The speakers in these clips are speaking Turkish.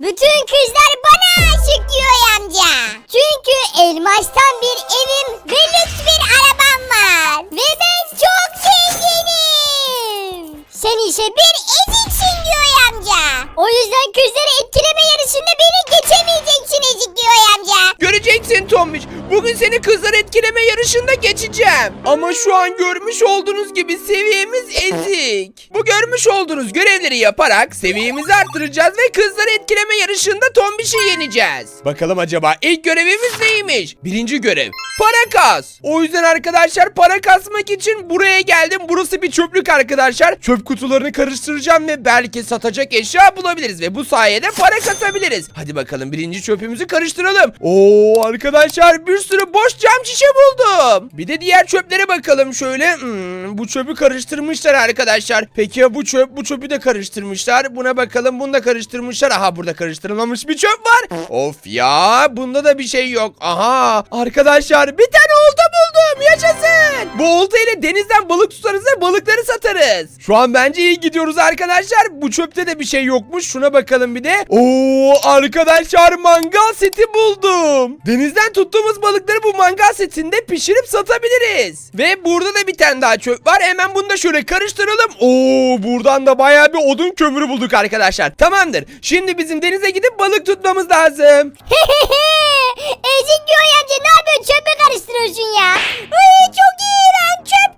Bütün kızlar bana aşık diyor amca. Çünkü elmastan bir evim ve lüks bir arabam var. Ve ben çok zenginim. Sen ise bir eziksin diyor amca. O yüzden kızları etkileme yarışında beni geçemeyeceksin ezik diyor amca. Göreceksin Tombiç. Bugün seni kızlar etkileme yarışında geçeceğim. Ama şu an görmüş olduğunuz gibi seviyemiz ezik. Bu görmüş olduğunuz görevleri yaparak seviyemizi arttıracağız ve kızlar etkileme yarışında Tombiş'i yeneceğiz. Bakalım acaba ilk görevimiz neymiş? Birinci görev. Para kas. O yüzden arkadaşlar para kasmak için buraya geldim. Burası bir çöplük arkadaşlar. Çöp kutularını karıştıracağım ve belki satacak eşya bulabiliriz ve bu sayede para kasabiliriz. Hadi bakalım birinci çöpümüzü karıştıralım. Oo arkadaşlar bir sürü boş cam şişe buldum. Bir de diğer çöplere bakalım şöyle. Hmm, bu çöpü karıştırmışlar arkadaşlar. Peki ya bu çöp? Bu çöpü de karıştırmışlar. Buna bakalım bunu da karıştırmışlar. Aha burada karıştırılmamış bir çöp var. Of ya bunda da bir şey yok. Aha arkadaşlar bir tane olta buldum. Yaşasın. Bu olta ile denizden balık tutarız ve balıkları satarız. Şu an bence iyi gidiyoruz arkadaşlar. Bu çöpte de bir şey yokmuş. Şuna bakalım bir de. Oo arkadaşlar mangal seti buldum. Denizden tuttuğumuz balıkları bu mangal setinde pişirip satabiliriz. Ve burada da bir tane daha çöp var. Hemen bunu da şöyle karıştıralım. Oo buradan da bayağı bir odun kömürü bulduk arkadaşlar. Tamamdır. Şimdi bizim denize gidip balık tutmamız lazım. ezik diyor amca ne yapıyorsun çöpe karıştırıyorsun ya. Ay, çok iğrenç çöp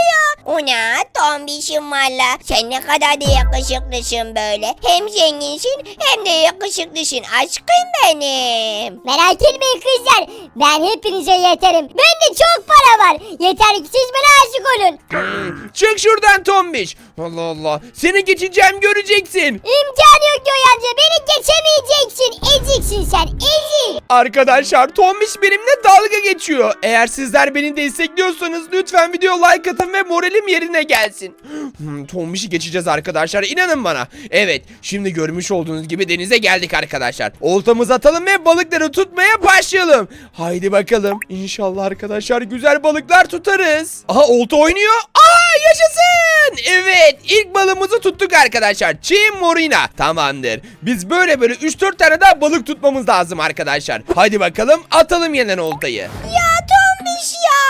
karıştırıyor. Una tombişim valla. Sen ne kadar da yakışıklısın böyle. Hem zenginsin hem de yakışıklısın. Aşkım benim. Merak etmeyin kızlar. Ben hepinize yeterim. Bende çok para var. Yeter ki siz bana aşık olun. Hmm, Çık şuradan Tombiş. Allah Allah. Seni geçeceğim göreceksin. İmkanı yok amca. Beni geçemeyeceksin. Eziksin sen. Ezik. Arkadaşlar Tombiş benimle dalga geçiyor. Eğer sizler beni destekliyorsanız lütfen video like atın ve moralim yerine gelsin. Hmm, Tombiş'i geçeceğiz arkadaşlar inanın bana. Evet şimdi görmüş olduğunuz gibi denize geldik arkadaşlar. Oltamızı atalım ve balıkları tutmaya başlayalım. Haydi bakalım. İnşallah arkadaşlar güzel balıklar tutarız. Aha olta oynuyor. Aa yaşasın. Evet ilk balığımızı tuttuk arkadaşlar. Çin morina. Tamamdır. Biz böyle böyle 3-4 tane daha balık tutmamız lazım arkadaşlar. Haydi bakalım atalım yeniden oltayı. Ya tombiş ya.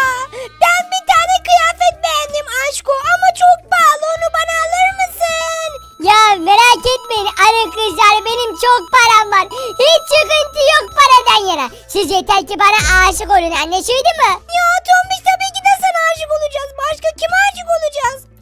Ben bir tane kıyafet beğendim aşko ama çok pahalı onu bana alır mısın? Ya merak etmeyin. Alın kızlar benim çok param var. Hiç sıkıntı yok paradan yana. Siz yeter ki bana aşık olun anlaşıldı mı? Ya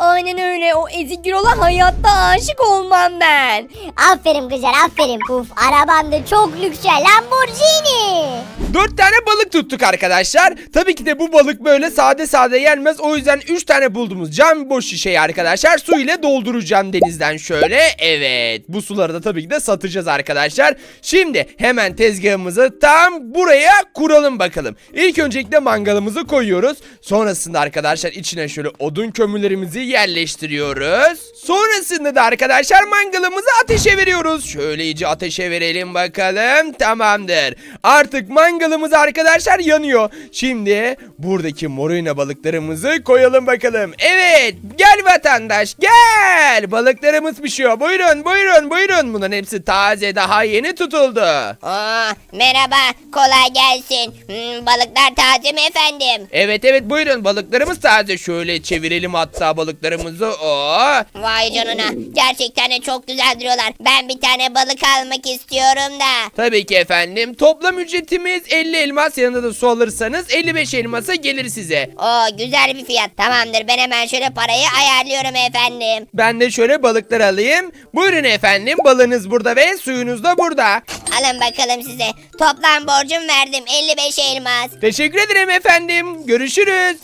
Aynen öyle. O ezik Gürol'a hayatta aşık olmam ben. Aferin kızlar aferin. Uf arabam da çok lüks ya Lamborghini. 4 tane balık tuttuk arkadaşlar. Tabii ki de bu balık böyle sade sade yenmez. O yüzden 3 tane bulduğumuz cam boş şişeyi arkadaşlar su ile dolduracağım denizden şöyle. Evet bu suları da tabii ki de satacağız arkadaşlar. Şimdi hemen tezgahımızı tam buraya kuralım bakalım. İlk öncelikle mangalımızı koyuyoruz. Sonrasında arkadaşlar içine şöyle odun kömürlerimizi yerleştiriyoruz. Sonrasında da arkadaşlar mangalımızı ateşe veriyoruz. Şöyle iyice ateşe verelim bakalım. Tamamdır. Artık mangalımız arkadaşlar yanıyor. Şimdi buradaki morina balıklarımızı koyalım bakalım. Evet gel vatandaş gel. Balıklarımız pişiyor. Buyurun buyurun buyurun. Bunların hepsi taze daha yeni tutuldu. Aa, merhaba kolay gelsin. Hmm, balıklar taze mi efendim? Evet evet buyurun balıklarımız taze. Şöyle çevirelim hatta balıklarımızı. Oo. Vay canına gerçekten de çok güzel duruyorlar. Ben bir tane balık almak istiyorum da. Tabii ki efendim. Toplam ücretimiz 50 elmas yanında da su alırsanız 55 elmasa gelir size. Oo güzel bir fiyat. Tamamdır ben hemen şöyle parayı ayarlıyorum efendim. Ben de şöyle balıklar alayım. Buyurun efendim balınız burada ve suyunuz da burada. Alın bakalım size. Toplam borcum verdim 55 elmas. Teşekkür ederim efendim. Görüşürüz.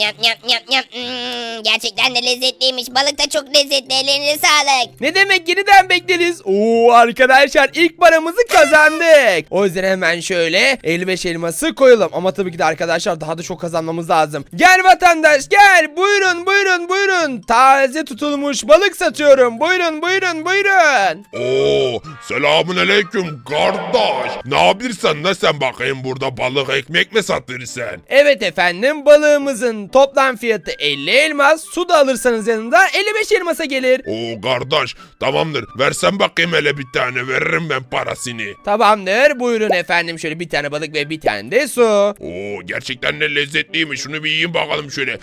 Yap yap yap yap. Hmm, gerçekten de lezzetliymiş. Balık da çok lezzetli. Ellerinize sağlık. Ne demek yeniden bekleriz. Oo arkadaşlar ilk paramızı kazandık. O yüzden hemen şöyle 55 elması koyalım. Ama tabii ki de arkadaşlar daha da çok kazanmamız lazım. Gel vatandaş gel. Buyurun buyurun buyurun. Taze tutulmuş balık satıyorum. Buyurun buyurun buyurun. Oo, selamun aleyküm kardeş. Ne yapıyorsun ne sen bakayım burada balık ekmek mi satıyorsun? Evet efendim balığımızın toplam fiyatı 50 elmas. Su da alırsanız yanında 55 elmasa gelir. Oo kardeş tamamdır. Versen bakayım hele bir tane veririm ben parasını. Tamamdır. Buyurun efendim şöyle bir tane balık ve bir tane de su. Oo gerçekten de lezzetliymiş. Şunu bir yiyin bakalım şöyle.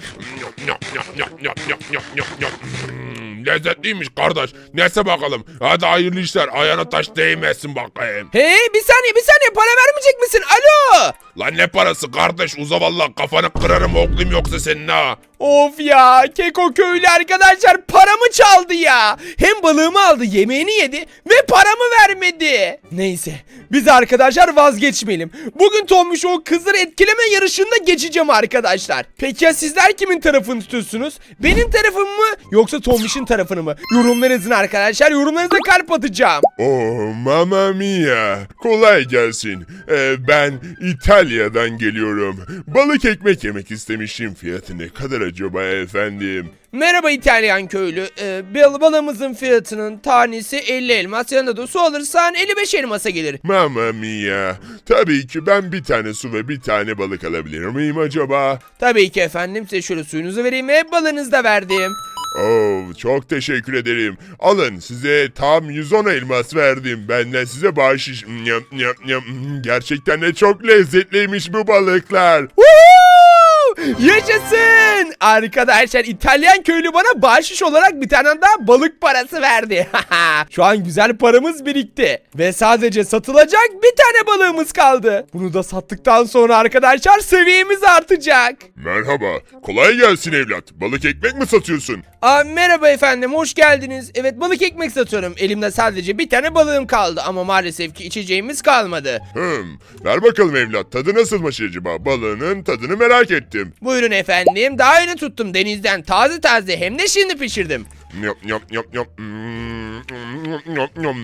Hmm, Lezzetliymiş kardeş. Neyse bakalım. Hadi hayırlı işler. Ayağına taş değmesin bakayım. Hey bir saniye bir saniye para vermeyecek misin? Alo. Lan ne parası kardeş? Uza valla kafanı kırarım oğlum yoksa senin ha. Of ya Keko köylü arkadaşlar paramı çaldı ya. Hem balığımı aldı yemeğini yedi ve paramı vermedi. Neyse biz arkadaşlar vazgeçmeyelim. Bugün Tombiş o kızları etkileme yarışında geçeceğim arkadaşlar. Peki ya sizler kimin tarafını tutuyorsunuz? Benim tarafım mı yoksa Tombiş'in tarafını mı? Yorumlar yazın arkadaşlar yorumlarınıza kalp atacağım. Oh mamma mia. Kolay gelsin. Ee, ben İtalya'dan geliyorum. Balık ekmek yemek istemişim. Fiyatı ne kadar acaba efendim? Merhaba İtalyan köylü. Ee, bal- balığımızın fiyatının tanesi 50 elmas. Yanında da su alırsan 55 elmasa gelir. Mamma mia. Tabii ki ben bir tane su ve bir tane balık alabilir miyim acaba? Tabii ki efendim. Size şöyle suyunuzu vereyim ve balığınızı da verdim. Oh, çok teşekkür ederim. Alın size tam 110 elmas verdim. Benden size bahşiş. Gerçekten de çok lezzetliymiş bu balıklar. Woo! Yaşasın! Arkadaşlar İtalyan köylü bana bahşiş olarak bir tane daha balık parası verdi. Şu an güzel paramız birikti. Ve sadece satılacak bir tane balığımız kaldı. Bunu da sattıktan sonra arkadaşlar seviyemiz artacak. Merhaba. Kolay gelsin evlat. Balık ekmek mi satıyorsun? Aa, merhaba efendim hoş geldiniz. Evet balık ekmek satıyorum. Elimde sadece bir tane balığım kaldı ama maalesef ki içeceğimiz kalmadı. Hmm. Ver bakalım evlat. Tadı nasılmış acaba? Balığının tadını merak ettim. Buyurun efendim daha yeni tuttum denizden taze taze hem de şimdi pişirdim. Nyam, nyam, nyam, nyam. Hmm, nyam, nyam.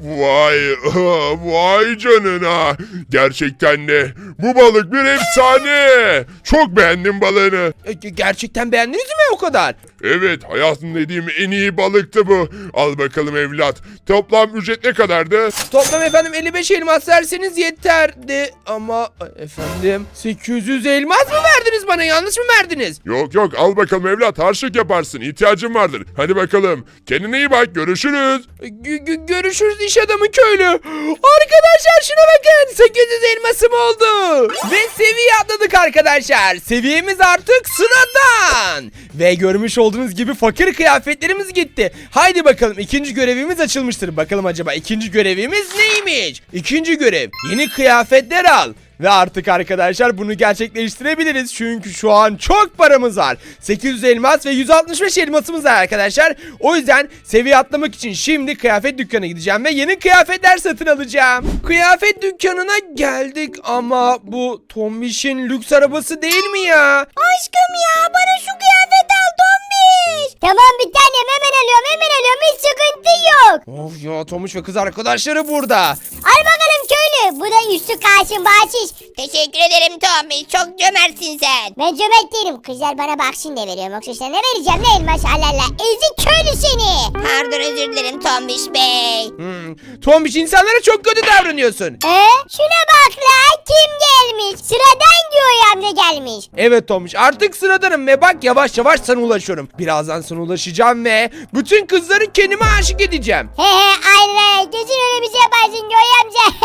Vay, vay canına. Gerçekten de bu balık bir efsane. Çok beğendim balığını. E, ge- Gerçekten beğendiniz mi o kadar? Evet, hayatımda yediğim en iyi balıktı bu. Al bakalım evlat. Toplam ücret ne kadardı? Toplam efendim 55 elmas verseniz yeterdi ama e, efendim 800 elmas mı verdiniz bana yanlış mı verdiniz? Yok yok al bakalım evlat harçlık yaparsın ihtiyacın vardır. Hadi bakalım kendine iyi bak görüşürüz. Gö- gö- görüşürüz iş adamı köylü. Arkadaşlar şuna bakın 800 elmasım oldu. Ve seviye atladık arkadaşlar. Seviyemiz artık sıradan. Ve görmüş olduğunuz gibi fakir kıyafetlerimiz gitti. Haydi bakalım ikinci görevimiz açılmıştır. Bakalım acaba ikinci görevimiz neymiş? İkinci görev yeni kıyafetler al. Ve artık arkadaşlar bunu gerçekleştirebiliriz. Çünkü şu an çok paramız var. 800 elmas ve 165 elmasımız var arkadaşlar. O yüzden seviye atlamak için şimdi kıyafet dükkanına gideceğim ve yeni kıyafetler satın alacağım. Kıyafet dükkanına geldik ama bu Tombiş'in lüks arabası değil mi ya? Aşkım ya bana şu kıyafet al Tombiş. Tamam bir tanem hemen alıyorum hemen alıyorum hiç sıkıntı yok. Of ya Tombiş ve kız arkadaşları burada. Al bakalım köylü bu da üstü karşın bahşiş. Teşekkür ederim Tommy. Çok cömertsin sen. Ben cömert değilim kızlar bana baksın da veriyorum yoksa sana ne vereceğim ne elmas alala ezik köylü seni. Pardon özür dilerim Tombiş Bey. Hmm. Tombiş insanlara çok kötü davranıyorsun. He? Şuna bak la kim gelmiş sıradan diyor amca gelmiş. Evet Tomuş artık sıradanım ve bak yavaş yavaş sana ulaşıyorum. Birazdan sana ulaşacağım ve bütün kızları kendime aşık edeceğim. He he aynen kesin öyle bir şey yaparsın diyor amca.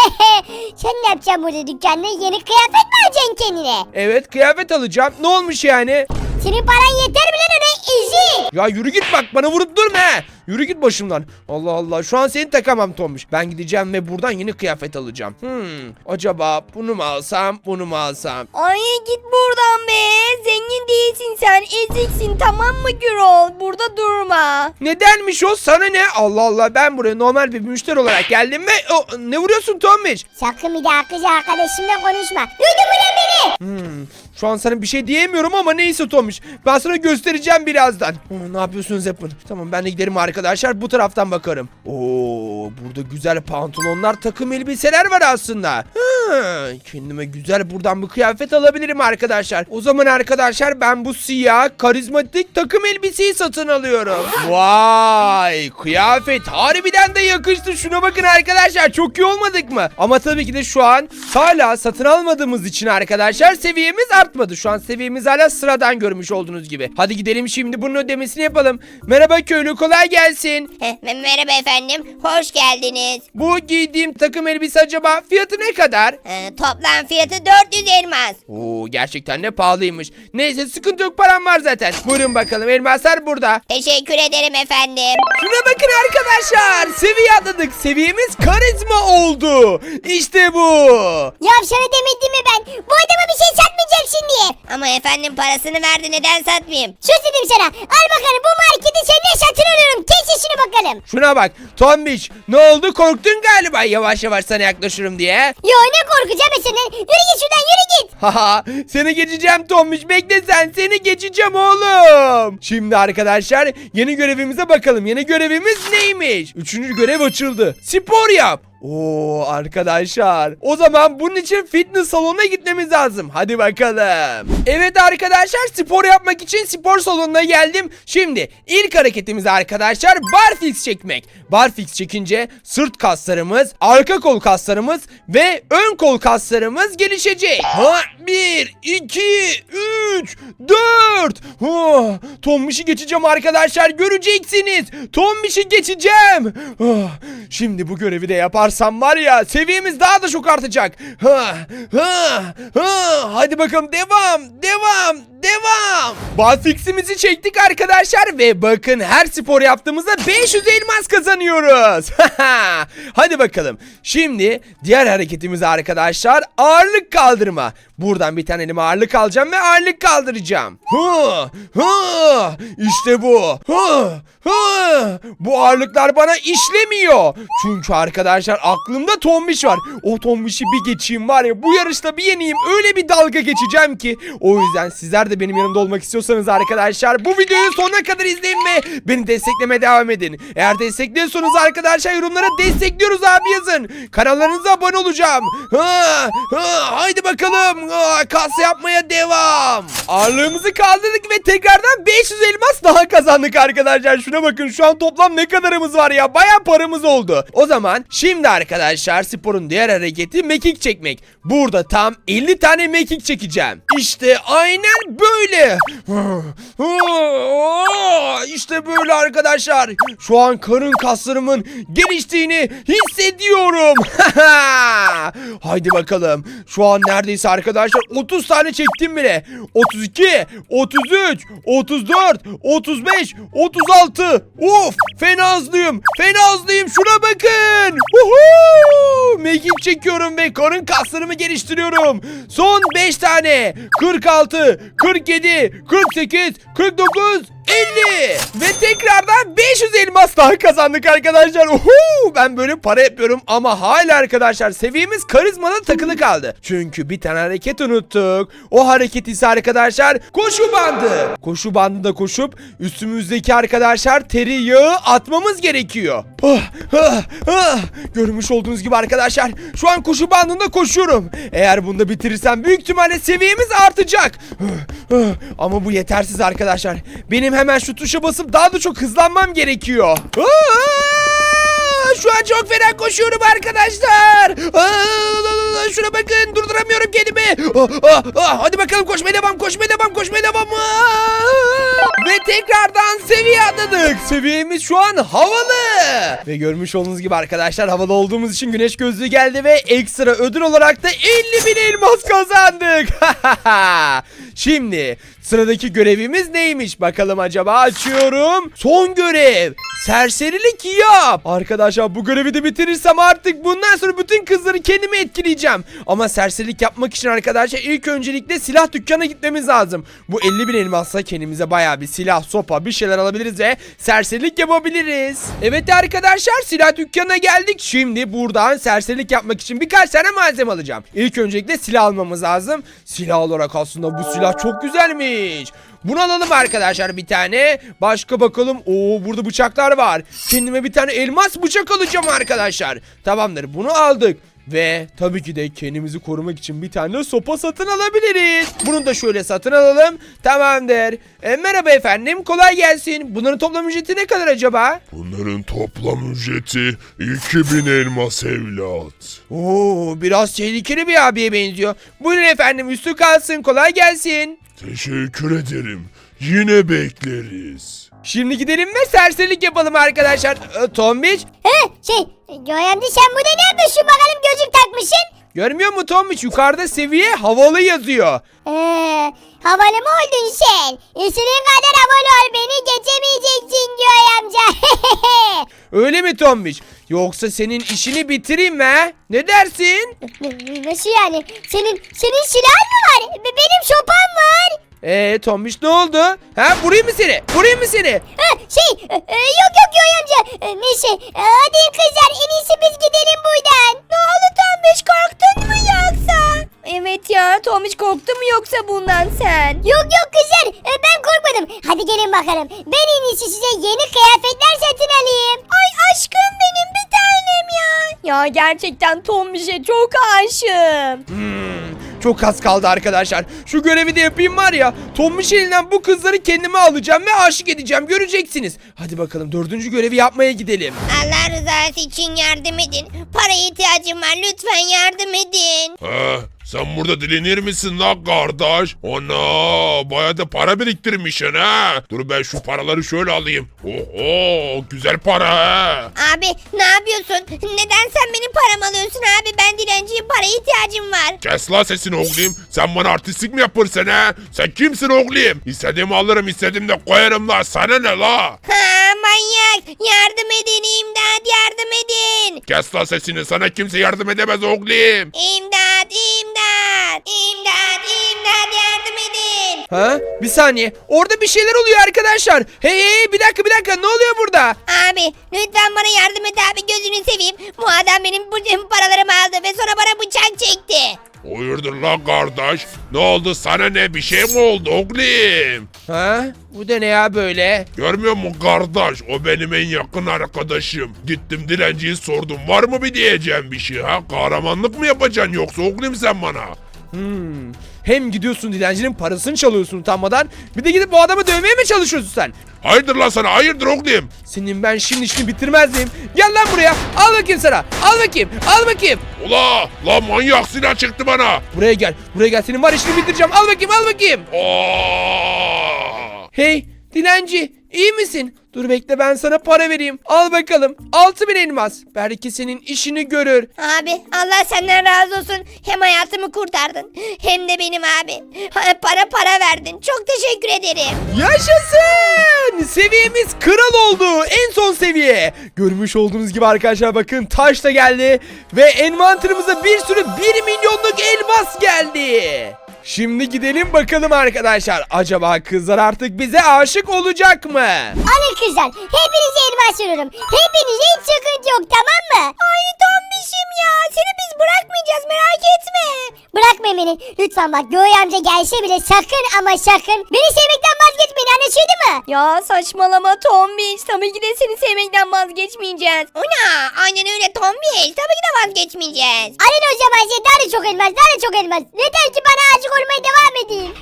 Sen ne yapacaksın burada dükkanda yeni kıyafet mi alacaksın kendine? Evet kıyafet alacağım. Ne olmuş yani? Senin paran yeter mi lan öyle ezik? Ya yürü git bak bana vurup durma he. Yürü git başımdan. Allah Allah şu an seni takamam Tomuş. Ben gideceğim ve buradan yeni kıyafet alacağım. Hmm acaba bunu mu alsam bunu mu alsam? Ay git buradan be. Zengin değilsin sen. Eziksin tamam mı Gürol? Burada durma. Nedenmiş o sana ne? Allah Allah ben buraya normal bir müşteri olarak geldim ve o, ne vuruyorsun Tomuş? Sakın bir daha kız arkadaşımla konuşma. Duydun mu lan beni? Hmm, şu an sana bir şey diyemiyorum ama neyse Tomuş. Ben sana göstereceğim birazdan. Oo, ne yapıyorsunuz yapın. Tamam ben de giderim arkadaşlar bu taraftan bakarım. Oo burada güzel pantolonlar takım elbiseler var aslında. Hı, kendime güzel buradan bir kıyafet alabilirim arkadaşlar. O zaman arkadaşlar ben bu siyah karizmatik takım elbiseyi satın alıyorum. Vay kıyafet harbiden de yakıştı. Şuna bakın arkadaşlar çok iyi olmadık mı? Ama tabii ki de şu an hala satın almadığımız için arkadaşlar seviyemiz artmadı. Şu an seviyemiz hala sıradan görmüş olduğunuz gibi. Hadi gidelim şimdi bunun ödemesini yapalım. Merhaba köylü kolay gelsin. Heh, merhaba efendim. Hoş geldiniz. Bu giydiğim takım elbise acaba fiyatı ne kadar? Ee, toplam fiyatı 400 elmas. Oo gerçekten de pahalıymış. Neyse sıkıntı yok param var zaten. Buyurun bakalım elmaslar burada. Teşekkür ederim efendim. Şuna bakın arkadaşlar. Seviye atladık. Seviyemiz karizma oldu. İşte bu. Ya sana demedim mi ben? Bu adama bir şey satmayacaksın diye. Ama efendim parasını verdi neden satmayayım? Sus dedim sana. Al bakalım bu marketi seninle satın alıyorum. Kes işini bakalım. Şuna bak. Tombiş ne oldu korktun galiba yavaş yavaş sana yaklaşırım diye. Yo ne korkacağım ben senden. Yürü git şuradan yürü git. Haha seni geçeceğim Tombiş bekle sen seni geçeceğim oğlum. Şimdi arkadaşlar yeni görevimize bakalım. Yeni görevimiz neymiş? Üçüncü görev açıldı. Spor yap. Oo arkadaşlar. O zaman bunun için fitness salonuna gitmemiz lazım. Hadi bakalım. Evet arkadaşlar spor yapmak için spor salonuna geldim. Şimdi ilk hareketimiz arkadaşlar barfix çekmek. Barfix çekince sırt kaslarımız, arka kol kaslarımız ve ön kol kaslarımız gelişecek. Ha, bir, iki, üç, dört. Oh, Tombiş'i geçeceğim arkadaşlar göreceksiniz. Tombiş'i geçeceğim. Oh, şimdi bu görevi de yaparsam var ya seviyemiz daha da çok artacak. Ha, ha, ha. Hadi bakalım devam, devam, devam. Barfix'imizi çektik arkadaşlar ve bakın her spor yaptığımızda 500 elmas kazanıyoruz. Hadi bakalım. Şimdi diğer hareketimiz arkadaşlar ağırlık kaldırma. Buradan bir tane elime ağırlık alacağım ve ağırlık kaldıracağım. Hı, hı, işte bu. Hı, hı. Bu ağırlıklar bana işlemiyor. Çünkü arkadaşlar aklımda tombiş var. O tombişi bir geçeyim var ya bu yarışta bir yeneyim. Öyle bir dalga geçeceğim ki. O yüzden sizler de benim yanımda olmak istiyorsanız arkadaşlar bu videoyu sonuna kadar izleyin ve beni desteklemeye devam edin. Eğer destekliyorsanız arkadaşlar yorumlara destekliyoruz abi yazın. Kanallarınıza abone olacağım. Ha, ha, haydi bakalım. Ha, kas yapmaya devam. Ağırlığımızı kaldırdık ve tekrardan 500 elmas daha kazandık arkadaşlar. Şuna bakın şu an toplam ne kadarımız var ya. Baya paramız oldu. O zaman şimdi arkadaşlar sporun diğer hareketi mekik çekmek. Burada tam 50 tane mekik çekeceğim. İşte aynen böyle. İşte böyle arkadaşlar. Şu an karın kaslarımın geliştiğini hissediyorum. Haydi bakalım. Şu an neredeyse arkadaşlar 30 tane çektim bile. 32, 33, 34, 35, 36. Of fena hızlıyım. Fena hızlıyım. Şuna bakın. Uhu! Mekik çekiyorum ve karın kaslarımı geliştiriyorum. Son 5 tane. 46, 47, 48, 49, 50 ve tekrardan 500 elmas daha kazandık arkadaşlar. Uhu! Ben böyle para yapıyorum ama hala arkadaşlar seviyemiz karizmada takılı kaldı. Çünkü bir tane hareket unuttuk. O hareket ise arkadaşlar koşu bandı. Koşu bandında koşup üstümüzdeki arkadaşlar teri yağı atmamız gerekiyor. Ah, ah, ah. Görmüş olduğunuz gibi arkadaşlar şu an koşu bandında koşuyorum. Eğer bunu da bitirirsem büyük ihtimalle seviyemiz artacak. Ah, ah. Ama bu yetersiz arkadaşlar. Benim hemen şu tuşa basıp daha da çok hızlanmam gerekiyor. Şu an çok fena koşuyorum arkadaşlar. Şuna bakın durduramıyorum kendimi. Hadi bakalım koşmaya devam koşmaya devam koşmaya devam. Ve tekrardan seviye atladık. Seviyemiz şu an havalı. Ve görmüş olduğunuz gibi arkadaşlar havalı olduğumuz için güneş gözlüğü geldi ve ekstra ödül olarak da 50 bin elmas kazandık. Şimdi sıradaki görevimiz neymiş bakalım acaba açıyorum. Son görev. Serserilik yap. Arkadaşlar bu görevi de bitirirsem artık bundan sonra bütün kızları kendime etkileyeceğim. Ama serserilik yapmak için arkadaşlar ilk öncelikle silah dükkanına gitmemiz lazım. Bu 50 bin elmasla kendimize baya bir silah, sopa bir şeyler alabiliriz ve serserilik yapabiliriz. Evet arkadaşlar silah dükkanına geldik. Şimdi buradan serserilik yapmak için birkaç tane malzeme alacağım. İlk öncelikle silah almamız lazım. Silah olarak aslında bu silah çok güzelmiş. Bunu alalım arkadaşlar bir tane. Başka bakalım. Oo burada bıçaklar var. Kendime bir tane elmas bıçak alacağım arkadaşlar. Tamamdır bunu aldık. Ve tabii ki de kendimizi korumak için bir tane sopa satın alabiliriz. Bunu da şöyle satın alalım. Tamamdır. E, merhaba efendim kolay gelsin. Bunların toplam ücreti ne kadar acaba? Bunların toplam ücreti 2000 elmas evlat. Oo biraz tehlikeli bir abiye benziyor. Buyurun efendim üstü kalsın kolay gelsin. Teşekkür ederim. Yine bekleriz. Şimdi gidelim ve serserilik yapalım arkadaşlar. Ee, Tombiç He şey Göğe amca sen burada ne yapıyorsun bakalım gözlük takmışsın. görmüyor mu Tombiç yukarıda seviye havalı yazıyor. Ee, havalı mı oldun sen? İstediğin kadar havalı ol beni geçemeyeceksin Göğe amca. Öyle mi Tombiç? Yoksa senin işini bitireyim mi? he? Ne dersin? Nasıl yani? Senin senin silahın mı var? Be- Benim sopam var. Eee Tombiç ne oldu? Ha vurayım mı seni? Vurayım mı seni? Ha, şey e, e, yok yok Göğe amca. E, neyse e, hadi kızlar en iyisi biz gidelim buradan. Ne oldu Tombiş korktun mu yoksa? Ya Tombiş korktu mu yoksa bundan sen? Yok yok kızlar e, ben korkmadım. Hadi gelin bakalım. Ben en iyisi size yeni kıyafetler satın alayım. Ay aşkım benim bir tanem ya. Ya gerçekten Tombiş'e çok aşığım. Hmm, çok az kaldı arkadaşlar. Şu görevi de yapayım var ya. Tombiç elinden bu kızları kendime alacağım ve aşık edeceğim. Göreceksiniz. Hadi bakalım dördüncü görevi yapmaya gidelim. Allah rızası için yardım edin. Paraya ihtiyacım var lütfen yardım edin. Ha, sen burada dilenir misin lan kardeş? Ana baya da para biriktirmişsin ha. Dur ben şu paraları şöyle alayım. Oho güzel para ha. Abi ne yapıyorsun? Neden sen benim paramı alıyorsun abi? Ben dilenciyim paraya ihtiyacım var. Kes lan sesini oğlum. Sen bana artistlik mi yapırsın ha? Sen kimsin oğlum? İstediğimi alırım istediğimi de koyarım la. Sana ne la? Ha manyak yardım edin imdat yardım edin. Kes lan sesini sana kimse yardım edemez oğlum. İmdat imdat. İmdat imdat yardım edin. Ha? Bir saniye. Orada bir şeyler oluyor arkadaşlar. Hey hey bir dakika bir dakika ne oluyor burada? Abi lütfen bana yardım et abi gözünü seveyim. Bu adam benim bu paralarımı aldı ve sonra bana bıçak çekti. Hayırdır lan kardeş? Ne oldu sana ne bir şey mi oldu oğlum? Ha? Bu da ne ya böyle? Görmüyor musun kardeş? O benim en yakın arkadaşım. Gittim dilenciyi sordum. Var mı bir diyeceğim bir şey ha? Kahramanlık mı yapacaksın yoksa oğlum sen bana? Hmm. Hem gidiyorsun dilencinin parasını çalıyorsun utanmadan. Bir de gidip bu adamı dövmeye mi çalışıyorsun sen? Hayırdır lan sana? Hayırdır oğlum? Senin ben şimdi işini bitirmez miyim? Gel lan buraya. Al bakayım sana. Al bakayım. Al bakayım. Ula! Lan manyak silah çıktı bana. Buraya gel. Buraya gel. Senin var işini bitireceğim. Al bakayım. Al bakayım. Aa! Hey dilenci iyi misin? Dur bekle ben sana para vereyim. Al bakalım. 6000 elmas. Belki senin işini görür. Abi Allah senden razı olsun. Hem hayatımı kurtardın hem de benim abi. Ha, Para para verdin. Çok teşekkür ederim. Yaşasın! Seviyemiz kral oldu. En son seviye. Görmüş olduğunuz gibi arkadaşlar bakın taş da geldi. Ve envanterimize bir sürü 1 milyonluk elmas geldi. Şimdi gidelim bakalım arkadaşlar. Acaba kızlar artık bize aşık olacak mı? Alın kızlar hepinize elmas veriyorum. Hepinize hiç sıkıntı yok tamam mı? Ay Tombiş'im ya seni biz bırakmayacağız merak etme. Bırakmayın beni. Lütfen bak Göğe amca gelse bile sakın ama sakın. Beni sevmekten vazgeçmeyin anlaşıldı mı? Ya saçmalama Tombiş tabii ki de seni sevmekten vazgeçmeyeceğiz. Ona aynen öyle Tombiş. Tabii ki de vazgeçmeyeceğiz. Alın o zaman size daha da çok elmas daha da çok elmas. Yeter ki bana aşık olmaya devam edin.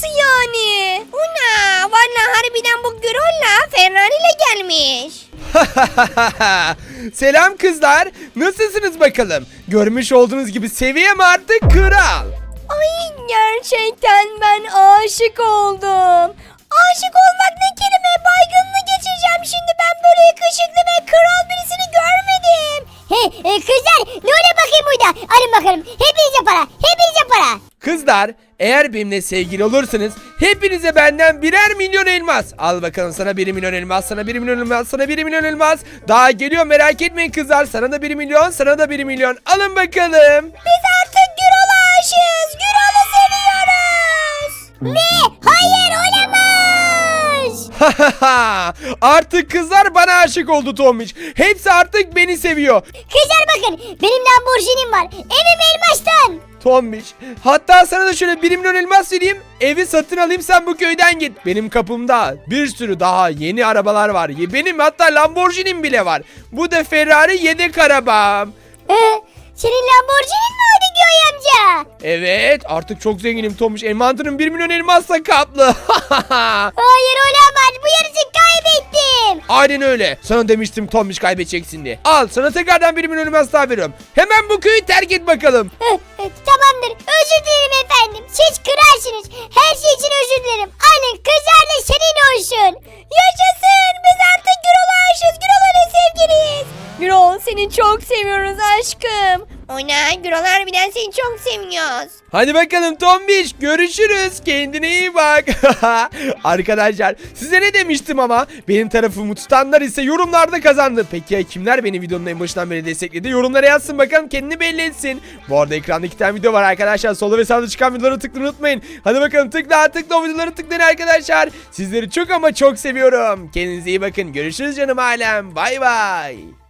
Nasıl yani? Una valla harbiden bu Gürolla Ferrari ile gelmiş. Selam kızlar. Nasılsınız bakalım? Görmüş olduğunuz gibi seviyem artık kral. Ay gerçekten ben aşık oldum. Aşık olmak ne kelime baygınlığı geçireceğim şimdi ben böyle yakışıklı ve kral birisini görmedim. He, e, kızlar ne oluyor bakayım burada? Alın bakalım. Hepinize para. Hepinize para. Kızlar eğer benimle sevgili olursanız hepinize benden birer milyon elmas. Al bakalım sana 1 milyon elmas, sana 1 milyon elmas, sana 1 milyon elmas. Daha geliyor merak etmeyin kızlar. Sana da 1 milyon, sana da 1 milyon. Alın bakalım. Biz artık Gürol'a aşığız. Gürol'u seviyoruz. Ne? Hayır. artık kızlar bana aşık oldu Tomiş. Hepsi artık beni seviyor. Kızlar bakın benim Lamborghini'm var. Evim elmastan. Tombiş. Hatta sana da şöyle 1 milyon elmas vereyim. Evi satın alayım sen bu köyden git. Benim kapımda bir sürü daha yeni arabalar var. Benim hatta Lamborghini'm bile var. Bu da Ferrari yedek arabam. Ee, senin Lamborghini'nin mi oldu Göğe amca? Evet artık çok zenginim Tomuş. Envanterim 1 milyon elmasla kaplı. Hayır olamaz bu yarışı kaybettim. Aynen öyle. Sana demiştim Tomuş kaybedeceksin diye. Al sana tekrardan 1 milyon elmas daha veriyorum. Hemen bu köyü terk et bakalım. Tamamdır özür dilerim efendim. Seviyoruz. Hadi bakalım Tombiş görüşürüz. Kendine iyi bak. Arkadaşlar size ne demiştim ama benim tarafımı tutanlar ise yorumlarda kazandı. Peki kimler beni videonun en başından beri destekledi? Yorumlara yazsın bakalım kendini belli etsin. Bu arada ekranda iki tane video var arkadaşlar. Solda ve sağda çıkan videoları tıklamayı unutmayın. Hadi bakalım tıkla tıkla o videoları tıklayın arkadaşlar. Sizleri çok ama çok seviyorum. Kendinize iyi bakın. Görüşürüz canım alem. Bay bay.